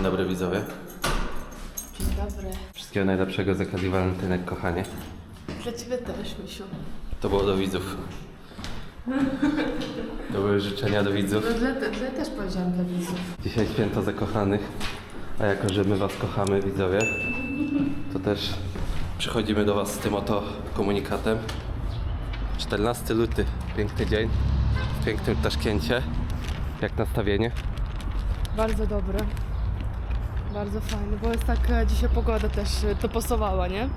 Dzień dobry widzowie. Dzień dobry. Wszystkiego najlepszego z okazji walentynek, kochanie. Dla ciebie też, Misiu. To było do widzów. To były życzenia do widzów. No dla, dla też powiedziałam dla widzów. Dzisiaj święto zakochanych, a jako, że my was kochamy, widzowie, to też przychodzimy do was z tym oto komunikatem. 14 luty, piękny dzień, w pięknym Taszkencie. Jak nastawienie? Bardzo dobre. Bardzo fajny, bo jest tak e, dzisiaj pogoda też e, to pasowała, nie?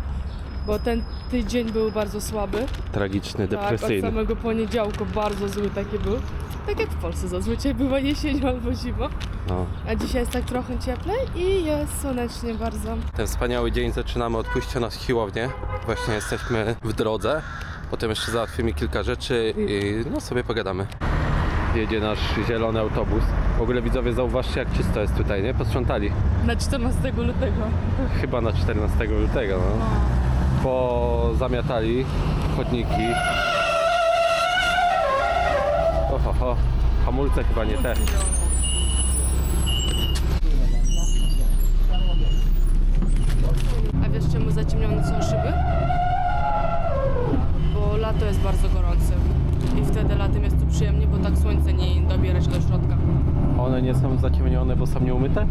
Bo ten tydzień był bardzo słaby. Tragiczny, Tak, od depresyjny. samego poniedziałku bardzo zły taki był. Tak jak w Polsce zazwyczaj bywa jesień albo zima. No. A dzisiaj jest tak trochę cieplej i jest słonecznie bardzo. Ten wspaniały dzień zaczynamy od pójścia na siłownię. Właśnie jesteśmy w drodze. Potem jeszcze załatwimy kilka rzeczy i no sobie pogadamy. Jedzie nasz zielony autobus. W ogóle widzowie zauważcie jak czysto jest tutaj, nie? Posprzątali. Na 14 lutego. Chyba na 14 lutego, no. Pozamiatali chodniki. Oho, ho. Hamulce chyba nie te. A wiesz czemu zaciemnione są szyby? Bo lato jest bardzo. I wtedy latem jest tu przyjemnie, bo tak słońce nie dobierać do środka. One nie są zaciemnione, bo są nieumyte?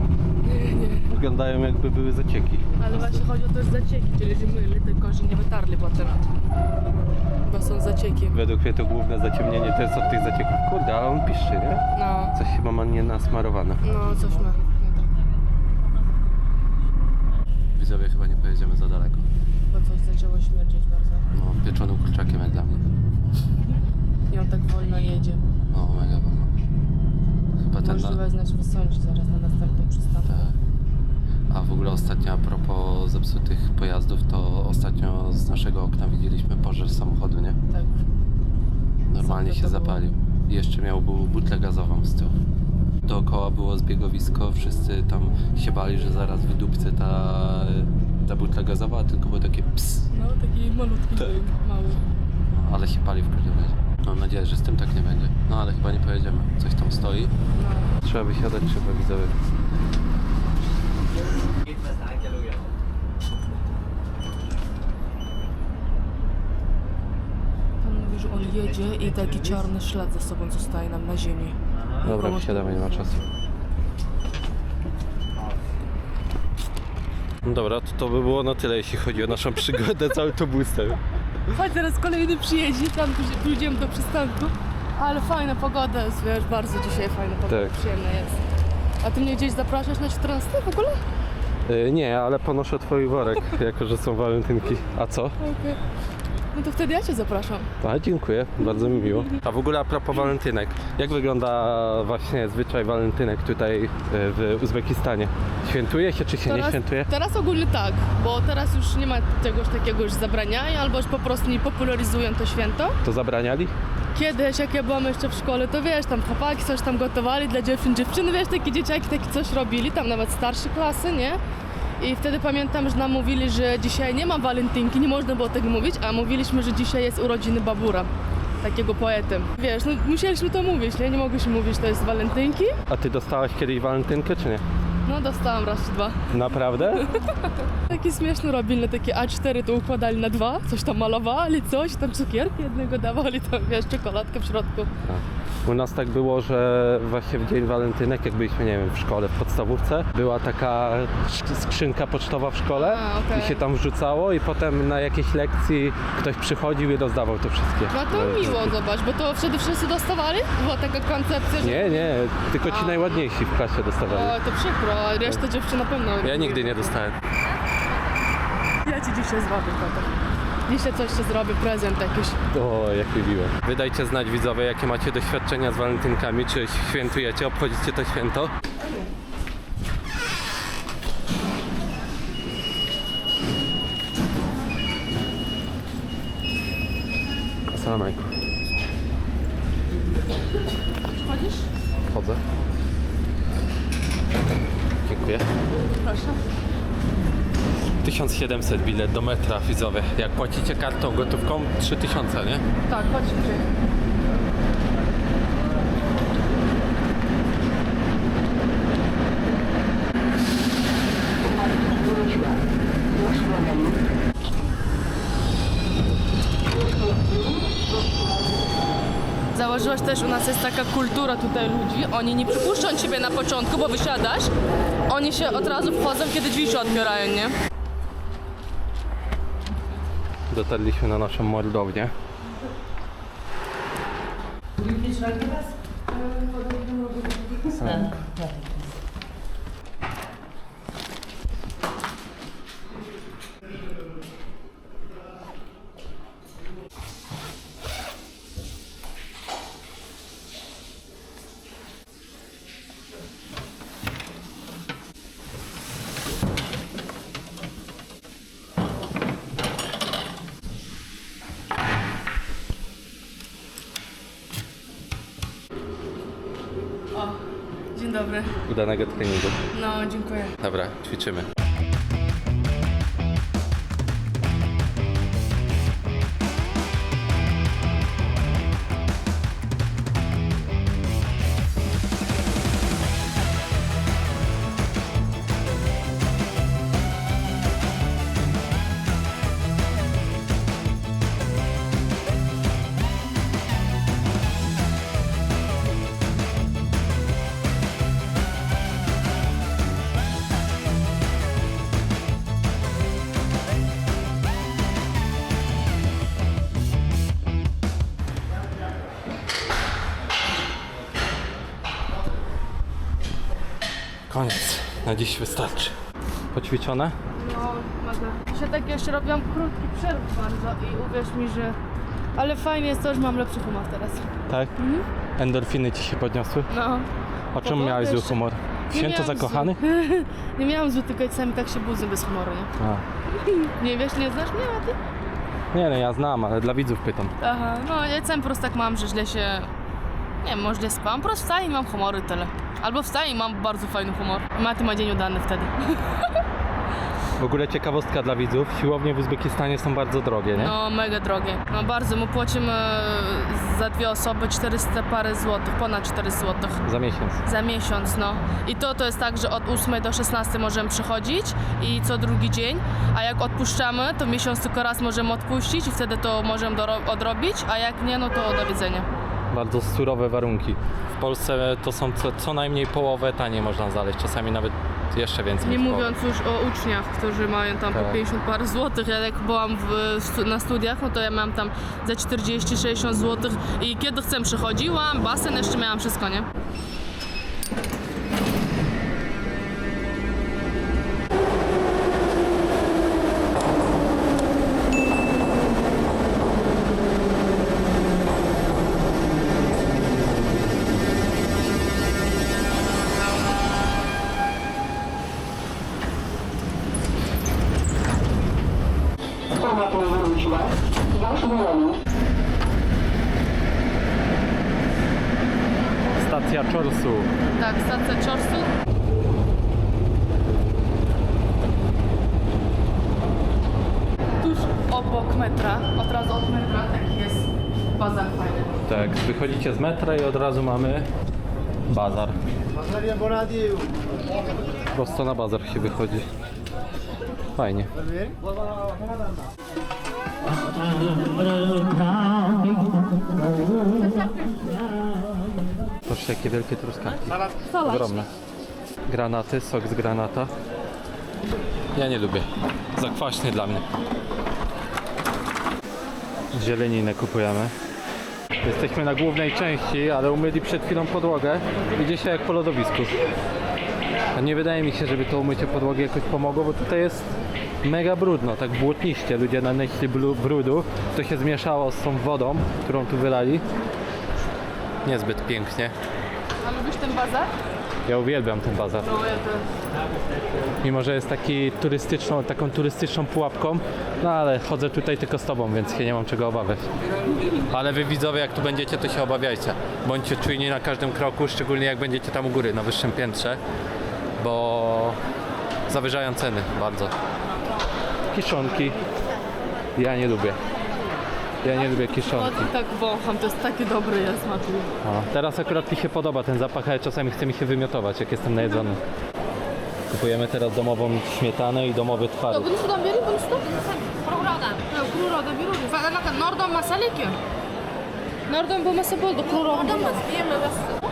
Wyglądają jakby były zacieki. Ale właśnie chodzi o to, że zacieki, czyli że myli, tylko że nie wytarli potem. Bo są zacieki. Według mnie to główne zaciemnienie to jest od tych zacieków. Kurde, ale on piszczy, nie? No, Coś chyba ma nie nasmarowane. no coś ma. Widzowie chyba nie pojedziemy za daleko. Bo coś zaczęło śmierdzieć bardzo. No, pieczonym kurczakiem jak dla mnie. I on tak wolno jedzie. No, mega wolno. Chyba ten... Możliwe jest nas wysądzi zaraz na następnym przystanku. Tak. A w ogóle ostatnio a propos zepsutych pojazdów, to ostatnio z naszego okna widzieliśmy pożar samochodu, nie? Tak. Normalnie się zapalił. I jeszcze miał bu- butlę gazową z tyłu. Dookoła było zbiegowisko, wszyscy tam się bali, że zaraz wydupcy ta, ta butla gazowa, tylko było takie ps, No, taki malutki Tak. mały. ale się pali w każdym razie. Mam nadzieję, że z tym tak nie będzie. No ale chyba nie pojedziemy. Coś tam stoi. No. Trzeba wysiadać, trzeba widzowie. Pan mówi, że on jedzie i taki czarny ślad za sobą zostaje nam na ziemi. Dobra, wysiadamy, nie ma czasu. No Dobra, to, to by było na tyle, jeśli chodzi o naszą przygodę z autobusem. Chodź, teraz kolejny przyjedzie, tam pójdzie- pójdziemy do przystanku. Ale fajna pogoda jest, wiesz, bardzo dzisiaj fajna pogoda, Tak. przyjemna jest. A ty mnie gdzieś zapraszasz na 14 w ogóle? Y, nie, ale ponoszę twój worek, jako że są walentynki. A co? Okej. No to wtedy ja cię zapraszam. A, dziękuję, bardzo mi miło. A w ogóle a propos walentynek, jak wygląda właśnie zwyczaj walentynek tutaj y, w Uzbekistanie? Świętuje się czy się nie świętuje? teraz ogólnie tak, bo teraz już nie ma czegoś takiego, że zabraniają, albo już po prostu nie popularyzują to święto. To zabraniali? Kiedyś, jak ja byłam jeszcze w szkole, to wiesz, tam chłopaki coś tam gotowali dla dziewczyn, dziewczyny, wiesz, takie dzieciaki takie coś robili, tam nawet starsze klasy, nie? I wtedy pamiętam, że nam mówili, że dzisiaj nie ma walentynki, nie można było tego mówić, a mówiliśmy, że dzisiaj jest urodziny Babura, takiego poety. Wiesz, no musieliśmy to mówić, nie? Nie mogliśmy mówić, że to jest walentynki. A ty dostałaś kiedyś walentynkę czy nie? No dostałam raz czy dwa. Naprawdę? Takie śmieszne robili, takie A4 to układali na dwa, coś tam malowali, coś, tam cukierki jednego dawali, tam wiesz, czekoladkę w środku. U nas tak było, że właśnie w dzień walentynek, jak byliśmy, nie wiem, w szkole, w podstawówce, była taka sk- skrzynka pocztowa w szkole A, okej. i się tam wrzucało i potem na jakiejś lekcji ktoś przychodził i rozdawał to wszystkie. No to miło, zobacz, bo to wtedy wszyscy dostawali? Była taka koncepcja, że... Nie, nie, tylko ci A. najładniejsi w klasie dostawali. O, to przykro, a reszta dziewczyn na pewno... Ja nigdy nie dostałem. Ja ci dzisiaj zrobię potem. Dzisiaj coś ci zrobię, prezent jakiś. O, jak mi miło. Wydajcie znać widzowie, jakie macie doświadczenia z walentynkami, czy świętujecie, obchodzicie to święto? Assalamu alaikum. Chodzisz? Wchodzę. Dziękuję. Proszę. 1700 bilet do metra widzowie. Jak płacicie kartą gotówką 3000, nie? Tak, chodź zauważyłaś też, u nas jest taka kultura tutaj ludzi, oni nie przypuszczą ciebie na początku, bo wysiadasz, oni się od razu wchodzą, kiedy drzwi się otwierają, nie? Dotarliśmy na naszą mordownię. O, Udanego treningu. No, dziękuję. Dobra, ćwiczymy. Na dziś wystarczy. Poćwiczone? No, mega. Się tak jeszcze robiłam krótki przerw bardzo i uwierz mi, że... Ale fajnie jest to, że mam lepszy humor teraz. Tak? Endorfiny ci się podniosły? No. O czym miałeś zły jeszcze- humor? Święto miałam zakochany? Nie miałam zły, tylko czasami tak się budzę bez humoru, nie? A. Nie wiesz, nie znasz mnie, a ty? Nie no, ja znam, ale dla widzów pytam. Aha, no ja czasem po prostu tak mam, że źle się... Nie może spałam, po prostu wstaję i mam humory i tyle. Albo wstaję i mam bardzo fajny humor. Maty ma dzień udany wtedy. W ogóle ciekawostka dla widzów. Siłownie w Uzbekistanie są bardzo drogie, nie? No, mega drogie. No bardzo, my płacimy za dwie osoby 400 parę złotych, ponad 400 złotych. Za miesiąc. Za miesiąc, no. I to to jest tak, że od 8 do 16 możemy przychodzić i co drugi dzień, a jak odpuszczamy, to miesiąc tylko raz możemy odpuścić i wtedy to możemy odrobić, a jak nie, no to do widzenia. Bardzo surowe warunki. W Polsce to są co, co najmniej połowę taniej można znaleźć, czasami nawet jeszcze więcej. Nie niż połowę. mówiąc już o uczniach, którzy mają tam Tak. po 50 par złotych. Ja jak byłam w, stu- na studiach, no to ja miałam tam za 40-60 złotych i kiedy chcę przychodziłam, basen jeszcze miałam wszystko, nie? Bazar fajny. Tak, wychodzicie z metra i od razu mamy bazar. Prosto na bazar się wychodzi. Fajnie. Proszę, jakie wielkie truskawki. Ogromne. Granaty, sok z granata. Ja nie lubię. Za kwaśny dla mnie. Zieleninę kupujemy. Jesteśmy na głównej części, ale umyli przed chwilą podłogę. Idzie się jak po lodowisku. A nie wydaje mi się, żeby to umycie podłogi jakoś pomogło, bo tutaj jest mega brudno, tak błotniście. Ludzie nanieśli brudu, to się zmieszało z tą wodą, którą tu wylali. Niezbyt pięknie. A lubisz ten bazar? Ja uwielbiam ten bazar. Mimo, że jest taki turystyczną, taką turystyczną pułapką, no ale chodzę tutaj tylko z tobą, więc się nie mam czego obawiać. Ale wy widzowie, jak tu będziecie, to się obawiajcie. Bądźcie czujni na każdym kroku, szczególnie jak będziecie tam u góry, na wyższym piętrze, bo zawyżają ceny bardzo. Kiszonki. Ja nie lubię. Ja nie lubię O, kiszonki. tak wącham, to jest taki dobry jest smakuje. O, teraz akurat mi się podoba ten zapach, ale czasami chce mi się wymiotować, jak jestem najedzony. Kupujemy teraz domową śmietanę i domowy twaróg. Bunu sudan vereyim, bunu sudan. Bir olur. Falan Nordon masaleki. Nereden bulması buldu. Kur'an.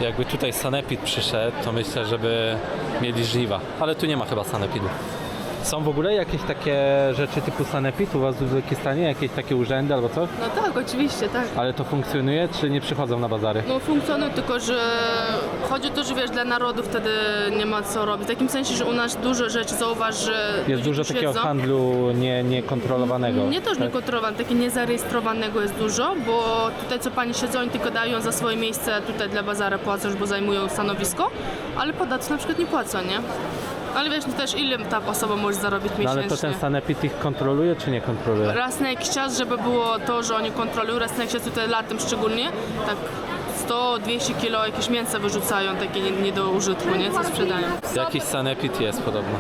Jakby tutaj sanepid przyszedł, to myślę, żeby mieli żniwa. Ale tu nie ma chyba sanepidu. Są w ogóle jakieś takie rzeczy typu sanepid u was w Uzbekistanie? Jakieś takie urzędy albo coś? No tak, oczywiście, tak. Ale to funkcjonuje, czy nie przychodzą na bazary? No funkcjonuje, tylko że chodzi to, że wiesz, dla narodu wtedy nie ma co robić. W takim sensie, że u nas dużo rzeczy zauważ, że Jest ludzie dużo takiego handlu nie, niekontrolowanego. Nie to, że tak? niekontrolowane, takie niezarejestrowanego jest dużo, bo tutaj co pani siedzą, oni tylko dają za swoje miejsce tutaj dla bazara płacą, bo zajmują stanowisko, ale podatku na przykład nie płacą, nie? Ale wiesz, no też ile ta osoba może zarobić No miesięcznie? ale to ten sanepid ich kontroluje, czy nie kontroluje? Raz na jakiś czas, żeby było to, że oni kontrolują, raz na jakiś czas tutaj latem szczególnie, tak 100-200 kilo jakieś mięsa wyrzucają, takie nie, nie do użytku, nie? Co sprzedają. Jakiś sanepid jest podobno.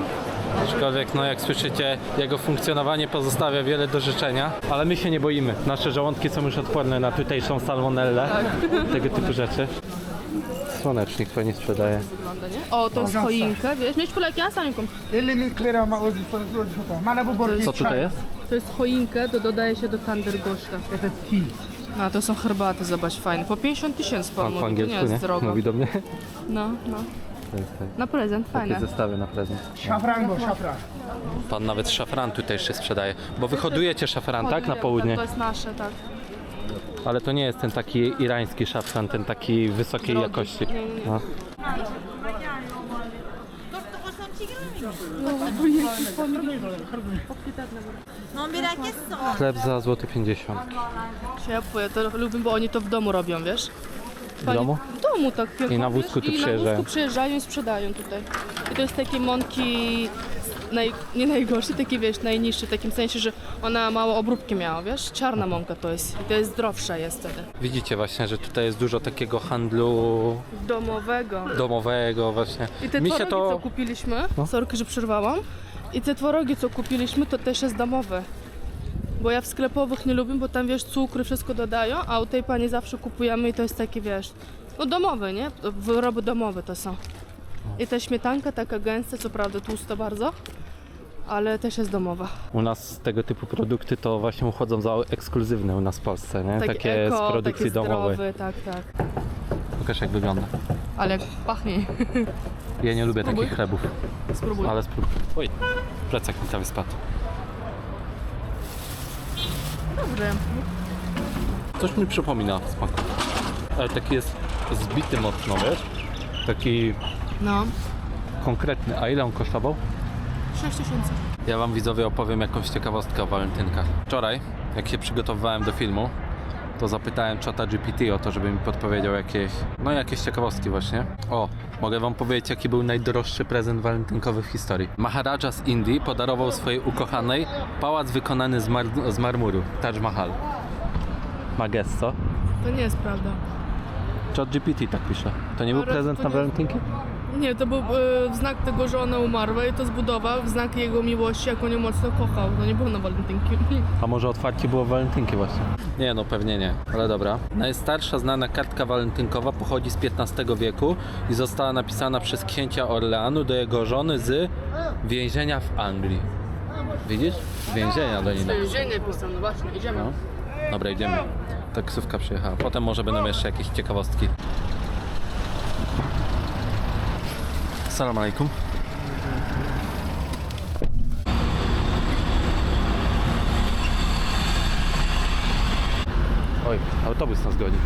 Aczkolwiek, no jak słyszycie, jego funkcjonowanie pozostawia wiele do życzenia, ale my się nie boimy. Nasze żołądki są już odporne na tutejszą salmonellę, tego typu rzeczy. Słonecznik fajnie sprzedaje. Wygląda, nie? O, to jest choinka, wiesz, mieć poleki, ja sam. Co tutaj jest? To jest choinka, to dodaje się do tander goszta. To jest tea. A, to są herbaty, zobacz, fajne. Po 50 tysięcy, Pan po to nie angielsku, jest nie? drogo. Mówi do mnie. No, no. To jest tak. Na prezent, Takie fajne. zestawy na prezent. Szafran bo szafran. Pan nawet szafran tutaj jeszcze sprzedaje. Bo wy hodujecie szafran, tak? Na południe. To jest nasze, tak. Ale to nie jest ten taki irański szafran, ten taki wysokiej Drogi. jakości. No. Etme. Chleb za złoty 50. Ciepłe, to lubię, bo oni to w domu robią, wiesz? W domu? W domu tak. I na wózku tu I na przyjeżdżają. wózku przyjeżdżają i sprzedają tutaj. I to jest takie mąki, naj, nie najgorsze, takie wiesz, najniższe, w takim sensie, że ona mało obróbki miała, wiesz? Czarna mąka to jest. I to jest zdrowsza jest wtedy. Widzicie właśnie, że tutaj jest dużo takiego handlu Domowego. domowego właśnie. I te Mi się co to... kupiliśmy, No. sorki, że przerwałam, i te tworogi, co kupiliśmy, to też jest domowe. Bo ja w sklepowych nie lubię, bo tam wiesz, cukry, wszystko dodają, a u tej pani zawsze kupujemy i to jest takie, wiesz, no domowe, nie? Wyroby domowe to są. I ta śmietanka taka gęsta, co prawda tłusta bardzo, ale też jest domowa. U nas tego typu produkty to właśnie uchodzą za ekskluzywne u nas w Polsce, nie? Taki Takie eko, z produkcji taki domowej. zdrowy, tak, tak. Pokaż jak wygląda. Ale jak pachnie. Ja nie lubię Spróbuj. takich chlebów, Spróbuj. ale spróbuj. Oj, plecak mi cały spadł. Dobry. Coś mi przypomina w smaku. Ale taki jest zbity mocno, wiesz? Taki No. konkretny. A ile on kosztował? 6 tysięcy. Ja wam widzowie opowiem jakąś ciekawostkę o walentynkach. Wczoraj, jak się przygotowywałem do filmu, to zapytałem czata GPT o to, żeby mi podpowiedział jakieś, no jakieś ciekawostki właśnie. O, mogę wam powiedzieć, jaki był najdroższy prezent walentynkowy w historii. Maharaja z Indii podarował swojej ukochanej pałac wykonany z, mar- z marmuru, Taj Mahal. Mages, co? To nie jest prawda. Chat GPT tak pisze. To nie był prezent na walentynki? Nie, to był e, w znak tego, że ona umarła i to zbudował w znak jego miłości, jak on ją mocno kochał. To nie było na walentynki. A może otwarcie było walentynki właśnie? Nie, no pewnie nie, ale dobra. Najstarsza znana kartka walentynkowa pochodzi z XV wieku i została napisana przez księcia Orleanu do jego żony z więzienia w Anglii. Widzisz? Z więzienia do niej napisano. Więzienie pisano, właśnie, idziemy. No. Dobra, idziemy. Taksówka przyjechała. Potem może będą jeszcze jakieś ciekawostki. Salam alaikum. Oj, autobus nas goni.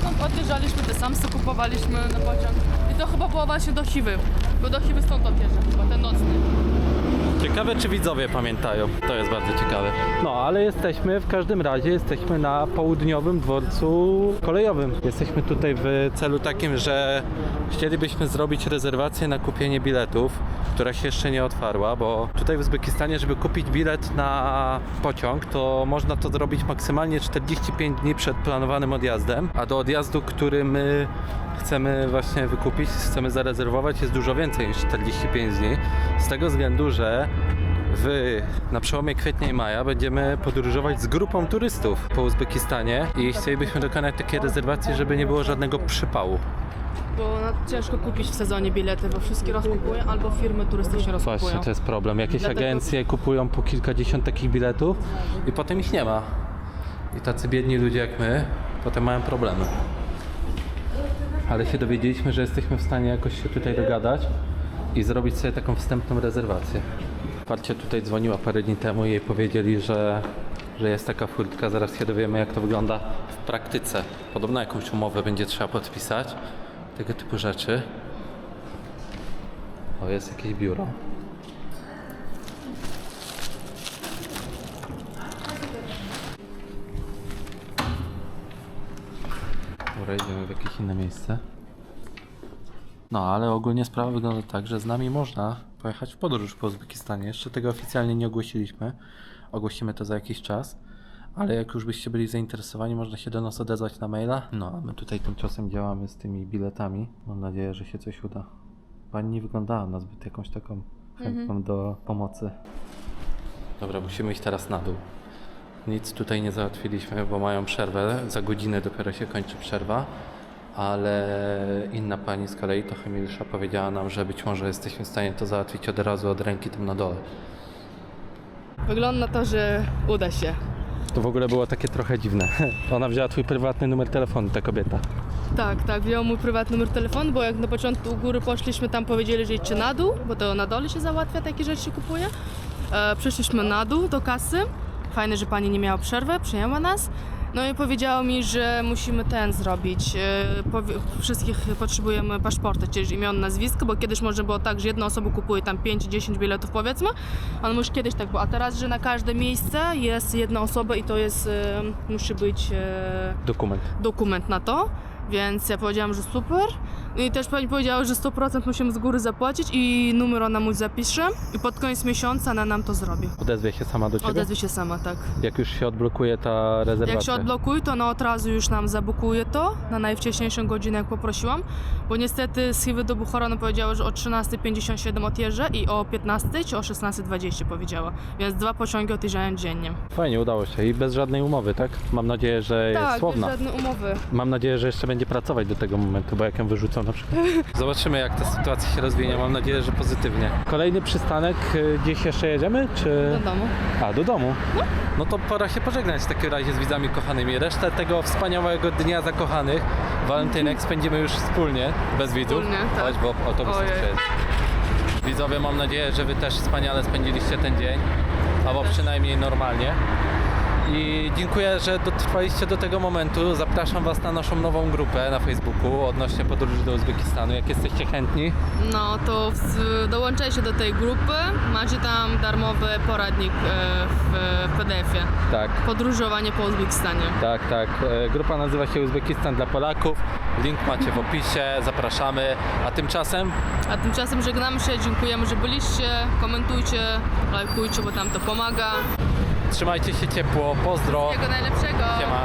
Stąd odjeżdżaliśmy, te samsy kupowaliśmy na pociąg. I to chyba było właśnie do Siwy, bo do Siwy stąd odjeżdża chyba, ten nocny. Ciekawe, czy widzowie pamiętają. To jest bardzo ciekawe. No, ale jesteśmy, w każdym razie jesteśmy na południowym dworcu kolejowym. Jesteśmy tutaj w celu takim, że chcielibyśmy zrobić rezerwację na kupienie biletów, która się jeszcze nie otwarła, bo tutaj w Uzbekistanie, żeby kupić bilet na pociąg, to można to zrobić maksymalnie 45 dni przed planowanym odjazdem, a do odjazdu, który my chcemy właśnie wykupić, chcemy zarezerwować, jest dużo więcej niż 45 dni. Z tego względu, że w, na przełomie kwietnia i maja będziemy podróżować z grupą turystów po Uzbekistanie i chcielibyśmy dokonać takiej rezerwacji, żeby nie było żadnego przypału. Bo no, ciężko kupić w sezonie bilety, bo wszystkie rozkupują, albo firmy turystyczne rozkupują. Właśnie, to jest problem. Jakieś Dlatego- agencje kupują po kilkadziesiąt takich biletów i potem ich nie ma. I tacy biedni ludzie jak my potem mają problemy. Ale się dowiedzieliśmy, że jesteśmy w stanie jakoś się tutaj dogadać i zrobić sobie taką wstępną rezerwację. Parcie tutaj dzwoniła parę dni temu i jej powiedzieli, że, że jest taka furtka. Zaraz się dowiemy, jak to wygląda w praktyce. Podobno jakąś umowę będzie trzeba podpisać. Tego typu rzeczy. O, jest jakieś biuro. Dobra, idziemy w jakieś inne miejsce. No, ale ogólnie sprawa wygląda tak, że z nami można pojechać w podróż po Uzbekistanie. Jeszcze tego oficjalnie nie ogłosiliśmy. Ogłosimy to za jakiś czas. Ale jak już byście byli zainteresowani, można się do nas odezwać na maila. No, a my tutaj tymczasem działamy z tymi biletami. Mam nadzieję, że się coś uda. Pani nie wyglądała na zbyt jakąś taką chętną do pomocy. Dobra, musimy iść teraz na dół. Nic tutaj nie załatwiliśmy, bo mają przerwę. Za godzinę dopiero się kończy przerwa. Ale inna pani z kolei, to Hemilsza, powiedziała nam, że być może jesteśmy w stanie to załatwić od razu od ręki tam na dole. Wygląda na to, że uda się. To w ogóle było takie trochę dziwne. Ona wzięła twój prywatny numer telefonu, ta kobieta. Tak, tak, wziął mój prywatny numer telefonu, bo jak na początku u góry poszliśmy, tam powiedzieli, że idźcie na dół, bo to na dole się załatwia, takie rzeczy się kupuje. E, przyszliśmy na dół do kasy. Fajne, że pani nie miała przerwy, przyjęła nas. No i powiedziała mi, że musimy ten zrobić. E, wszystkich potrzebujemy paszporty, czyli imion, nazwisko, bo kiedyś może było tak, że jedna osoba kupuje tam 5-10 biletów powiedzmy, ale już kiedyś tak było. A teraz, że na każde miejsce jest jedna osoba i to jest, e, musi być e, Dokument. dokument na to, więc ja powiedziałam, że super. I też pani powiedziała, że 100% musimy z góry zapłacić i numer ona mu zapisze i pod koniec miesiąca ona nam to zrobi. Odezwie się sama do ciebie? Odezwie się sama, tak. Jak już się odblokuje ta rezerwacja. Jak się odblokuje, to ona od razu już nam zabukuje to na najwcześniejszą godzinę, jak poprosiłam, bo niestety z Chiwy do Buchora ona powiedziała, że o 13.57 odjeżdża i o 15 czy o 16.20 powiedziała, więc dwa pociągi odjeżdżają dziennie. Fajnie, udało się. I bez żadnej umowy, tak? Mam nadzieję, że jest tak, bez słowna. żadnej umowy. Mam nadzieję, że jeszcze będzie pracować do tego momentu, bo jak ją wyrzucą na przykład. Zobaczymy, jak ta sytuacja się rozwinie. Mam nadzieję, że pozytywnie. Kolejny przystanek, y, gdzieś jeszcze jedziemy, czy... Do domu. A, do domu? No to pora się pożegnać w takim razie z widzami kochanymi. Resztę tego wspaniałego dnia zakochanych, walentynek, spędzimy już wspólnie, bez widzów. Wspólnie, tak. Chodź, bo autobus Ojej. przejedzie. Widzowie, mam nadzieję, że wy też wspaniale spędziliście ten dzień, albo przynajmniej normalnie. I dziękuję, że dotrwaliście do tego momentu. Zapraszam Was na naszą nową grupę na Facebooku odnośnie podróży do Uzbekistanu. Jak jesteście chętni, No to w, dołączajcie do tej grupy. Macie tam darmowy poradnik e, w, w PDF-ie. tak, Podróżowanie po Uzbekistanie. tak, tak. E, Grupa nazywa się Uzbekistan dla Polaków. Link macie w opisie, zapraszamy. A tymczasem A tymczasem żegnamy się, dziękujemy, że byliście. Komentujcie, lajkujcie, bo tam to pomaga. Trzymajcie się ciepło. Pozdro. Wszystkiego najlepszego. Siema.